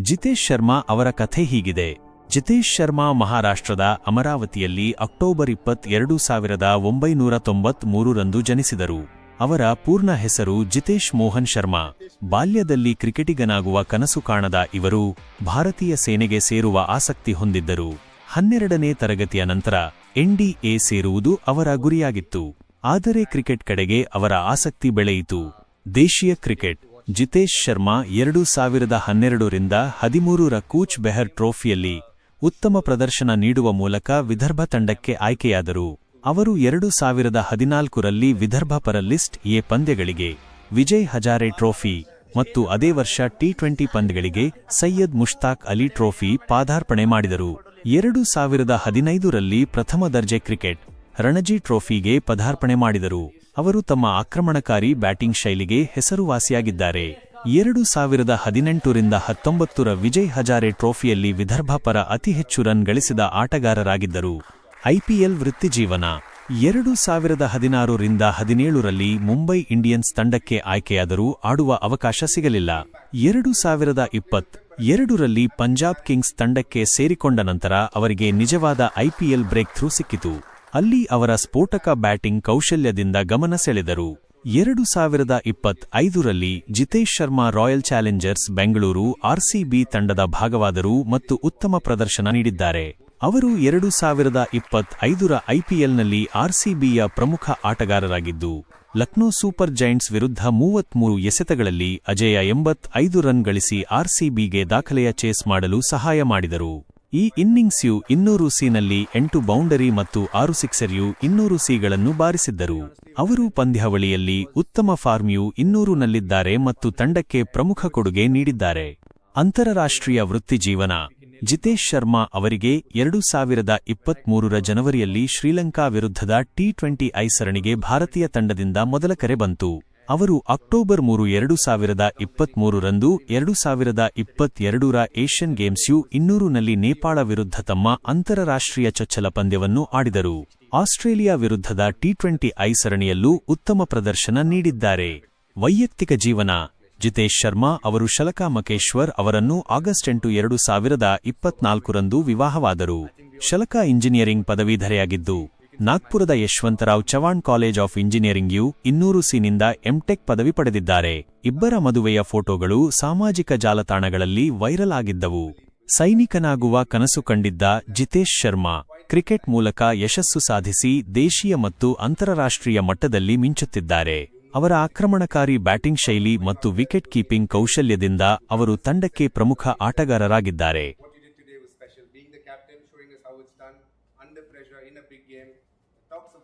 ಜಿತೇಶ್ ಶರ್ಮಾ ಅವರ ಕಥೆ ಹೀಗಿದೆ. ಜಿತೇಶ್ ಶರ್ಮಾ ಮಹಾರಾಷ್ಟ್ರದ ಅಮರಾವತಿಯಲ್ಲಿ ಅಕ್ಟೋಬರ್ ಇಪ್ಪತ್ತ್ ಎರಡು ಸಾವಿರದ ಒಂಬೈನೂರ ತೊಂಬತ್ಮೂರರಂದು ಜನಿಸಿದರು. ಅವರ ಪೂರ್ಣ ಹೆಸರು ಜಿತೇಶ್ ಮೋಹನ್ ಶರ್ಮಾ. ಬಾಲ್ಯದಲ್ಲಿ ಕ್ರಿಕೆಟಿಗನಾಗುವ ಕನಸು ಕಾಣದ ಇವರು ಭಾರತೀಯ ಸೇನೆಗೆ ಸೇರುವ ಆಸಕ್ತಿ ಹೊಂದಿದ್ದರು. ಹನ್ನೆರಡನೇ ತರಗತಿಯ ನಂತರ ಎನ್ಡಿಎ ಸೇರುವುದು ಅವರ ಗುರಿಯಾಗಿತ್ತು. ಆದರೆ ಕ್ರಿಕೆಟ್ ಕಡೆಗೆ ಅವರ ಆಸಕ್ತಿ ಬೆಳೆಯಿತು. ದೇಶೀಯ ಕ್ರಿಕೆಟ್ ಜಿತೇಶ್ ಶರ್ಮಾ ಎರಡು ಸಾವಿರದ ಹನ್ನೆರಡರಿಂದ ಹದಿಮೂರರ ಕೂಚ್ ಬೆಹರ್ ಟ್ರೋಫಿಯಲ್ಲಿ ಉತ್ತಮ ಪ್ರದರ್ಶನ ನೀಡುವ ಮೂಲಕ ವಿದರ್ಭ ತಂಡಕ್ಕೆ ಆಯ್ಕೆಯಾದರು. ಅವರು ಎರಡು ಸಾವಿರದ ಹದಿನಾಲ್ಕರಲ್ಲಿ ವಿದರ್ಭ ಪರ ಲಿಸ್ಟ್ ಎ ಪಂದ್ಯಗಳಿಗೆ ವಿಜಯ್ ಹಜಾರೆ ಟ್ರೋಫಿ ಮತ್ತು ಅದೇ ವರ್ಷ ಟಿ ಟ್ವೆಂಟಿ ಪಂದ್ಯಗಳಿಗೆ ಸೈಯದ್ ಮುಷ್ತಾಕ್ ಅಲಿ ಟ್ರೋಫಿ ಪಾದಾರ್ಪಣೆ ಮಾಡಿದರು. ಎರಡು ಸಾವಿರದ ಹದಿನೈದರಲ್ಲಿ ಪ್ರಥಮ ದರ್ಜೆ ಕ್ರಿಕೆಟ್ ರಣಜಿ ಟ್ರೋಫಿಗೆ ಪದಾರ್ಪಣೆ ಮಾಡಿದರು. ಅವರು ತಮ್ಮ ಆಕ್ರಮಣಕಾರಿ ಬ್ಯಾಟಿಂಗ್ ಶೈಲಿಗೆ ಹೆಸರುವಾಸಿಯಾಗಿದ್ದಾರೆ. ಎರಡು ಸಾವಿರದ ಹದಿನೆಂಟರಿಂದ ಹತ್ತೊಂಬತ್ತರ ವಿಜಯ್ ಹಜಾರೆ ಟ್ರೋಫಿಯಲ್ಲಿ ವಿದರ್ಭ ಪರ ಅತಿ ಹೆಚ್ಚು ರನ್ ಗಳಿಸಿದ ಆಟಗಾರರಾಗಿದ್ದರು. ಐಪಿಎಲ್ ವೃತ್ತಿಜೀವನ. ಎರಡು ಸಾವಿರದ ಹದಿನಾರರಿಂದ ಹದಿನೇಳರಲ್ಲಿ ಮುಂಬೈ ಇಂಡಿಯನ್ಸ್ ತಂಡಕ್ಕೆ ಆಯ್ಕೆಯಾದರೂ ಆಡುವ ಅವಕಾಶ ಸಿಗಲಿಲ್ಲ. ಎರಡು ಸಾವಿರದ ಇಪ್ಪತ್ ಎರಡರಲ್ಲಿ ಪಂಜಾಬ್ ಕಿಂಗ್ಸ್ ತಂಡಕ್ಕೆ ಸೇರಿಕೊಂಡ ನಂತರ ಅವರಿಗೆ ನಿಜವಾದ ಐಪಿಎಲ್ ಬ್ರೇಕ್ ಥ್ರೂ ಸಿಕ್ಕಿತು. ಅಲ್ಲಿ ಅವರ ಸ್ಫೋಟಕ ಬ್ಯಾಟಿಂಗ್ ಕೌಶಲ್ಯದಿಂದ ಗಮನ ಸೆಳೆದರು. ಎರಡು ಸಾವಿರದ ಇಪ್ಪತ್ತ್ ಐದರಲ್ಲಿ Jitesh Sharma Royal Challengers Bengaluru RCB ತಂಡದ ಭಾಗವಾದರು ಮತ್ತು ಉತ್ತಮ ಪ್ರದರ್ಶನ ನೀಡಿದ್ದಾರೆ. ಅವರು ಎರಡು ಸಾವಿರದ ಇಪ್ಪತ್ತ್ ಐದರ ಐಪಿಎಲ್ನಲ್ಲಿ ಆರ್ಸಿಬಿಯ ಪ್ರಮುಖ ಆಟಗಾರರಾಗಿದ್ದು, ಲಕ್ನೋ ಸೂಪರ್ ಜೈಂಟ್ಸ್ ವಿರುದ್ಧ ಮೂವತ್ಮೂರು ಎಸೆತಗಳಲ್ಲಿ ಅಜೇಯ ಎಂಬತ್ ಐದು ರನ್ ಗಳಿಸಿ ಆರ್ಸಿಬಿಗೆ ದಾಖಲೆಯ ಚೇಸ್ ಮಾಡಲು ಸಹಾಯ ಮಾಡಿದರು. ಈ ಇನ್ನಿಂಗ್ಸ್ಯು ಇನ್ನೂರು ಸಿನಲ್ಲಿ ಎಂಟು ಬೌಂಡರಿ ಮತ್ತು ಆರು ಸಿಕ್ಸರ್ಯು ಇನ್ನೂರು ಸಿಗಳನ್ನು ಬಾರಿಸಿದ್ದರು. ಅವರು ಪಂದ್ಯಾವಳಿಯಲ್ಲಿ ಉತ್ತಮ ಫಾರ್ಮ್ಯು ಇನ್ನೂರುನಲ್ಲಿದ್ದಾರೆ ಮತ್ತು ತಂಡಕ್ಕೆ ಪ್ರಮುಖ ಕೊಡುಗೆ ನೀಡಿದ್ದಾರೆ. ಅಂತಾರಾಷ್ಟ್ರೀಯ ವೃತ್ತಿಜೀವನ ಜಿತೇಶ್ ಶರ್ಮಾ ಅವರಿಗೆ ಎರಡು ಸಾವಿರದ ಇಪ್ಪತ್ಮೂರರ ಜನವರಿಯಲ್ಲಿ ಶ್ರೀಲಂಕಾ ವಿರುದ್ಧದ ಟಿ ಟ್ವೆಂಟಿ ಐ ಸರಣಿಗೆ ಭಾರತೀಯ ತಂಡದಿಂದ ಮೊದಲ ಕರೆ ಬಂತು. ಅವರು ಅಕ್ಟೋಬರ್ ಮೂರು ಎರಡು ಸಾವಿರದ ಇಪ್ಪತ್ಮೂರರಂದು ಎರಡು ಸಾವಿರದ ಇಪ್ಪತ್ತೆರಡರ ಏಷ್ಯನ್ ಗೇಮ್ಸ್ಯು ಇನ್ನೂರುನಲ್ಲಿ ನೇಪಾಳ ವಿರುದ್ಧ ತಮ್ಮ ಅಂತಾರಾಷ್ಟ್ರೀಯ ಚೊಚ್ಚಲ ಪಂದ್ಯವನ್ನು ಆಡಿದರು. ಆಸ್ಟ್ರೇಲಿಯಾ ವಿರುದ್ಧದ ಟಿ ಟ್ವೆಂಟಿ ಐ ಸರಣಿಯಲ್ಲೂ ಉತ್ತಮ ಪ್ರದರ್ಶನ ನೀಡಿದ್ದಾರೆ. ವೈಯಕ್ತಿಕ ಜೀವನ, ಜಿತೇಶ್ ಶರ್ಮಾ ಅವರು ಶಲಕಾ ಮಕೇಶ್ವರ್ ಅವರನ್ನು ಆಗಸ್ಟ್ ಎಂಟು ಎರಡು ಸಾವಿರದ ಇಪ್ಪತ್ನಾಲ್ಕರಂದು ವಿವಾಹವಾದರು. ಶಲಕಾ ಇಂಜಿನಿಯರಿಂಗ್ ಪದವೀಧರೆಯಾಗಿದ್ದು ನಾಗ್ಪುರದ Yashwantrao Chavan college of engineering you ಇನ್ನೂರು ಸಿನಿಂದ ಎಂಟೆಕ್ ಪದವಿ ಪಡೆದಿದ್ದಾರೆ. ಇಬ್ಬರ ಮದುವೆಯ ಫೋಟೋಗಳು ಸಾಮಾಜಿಕ ಜಾಲತಾಣಗಳಲ್ಲಿ ವೈರಲ್ ಆಗಿದ್ದವು. ಸೈನಿಕನಾಗುವ ಕನಸು ಕಂಡಿದ್ದ ಜಿತೇಶ್ ಶರ್ಮಾ, ಕ್ರಿಕೆಟ್ ಮೂಲಕ ಯಶಸ್ಸು ಸಾಧಿಸಿ ದೇಶೀಯ ಮತ್ತು ಅಂತಾರಾಷ್ಟ್ರೀಯ ಮಟ್ಟದಲ್ಲಿ ಮಿಂಚುತ್ತಿದ್ದಾರೆ. ಅವರ ಆಕ್ರಮಣಕಾರಿ ಬ್ಯಾಟಿಂಗ್ ಶೈಲಿ ಮತ್ತು ವಿಕೆಟ್ ಕೀಪಿಂಗ್ ಕೌಶಲ್ಯದಿಂದ ಅವರು ತಂಡಕ್ಕೆ ಪ್ರಮುಖ ಆಟಗಾರರಾಗಿದ್ದಾರೆ. helps them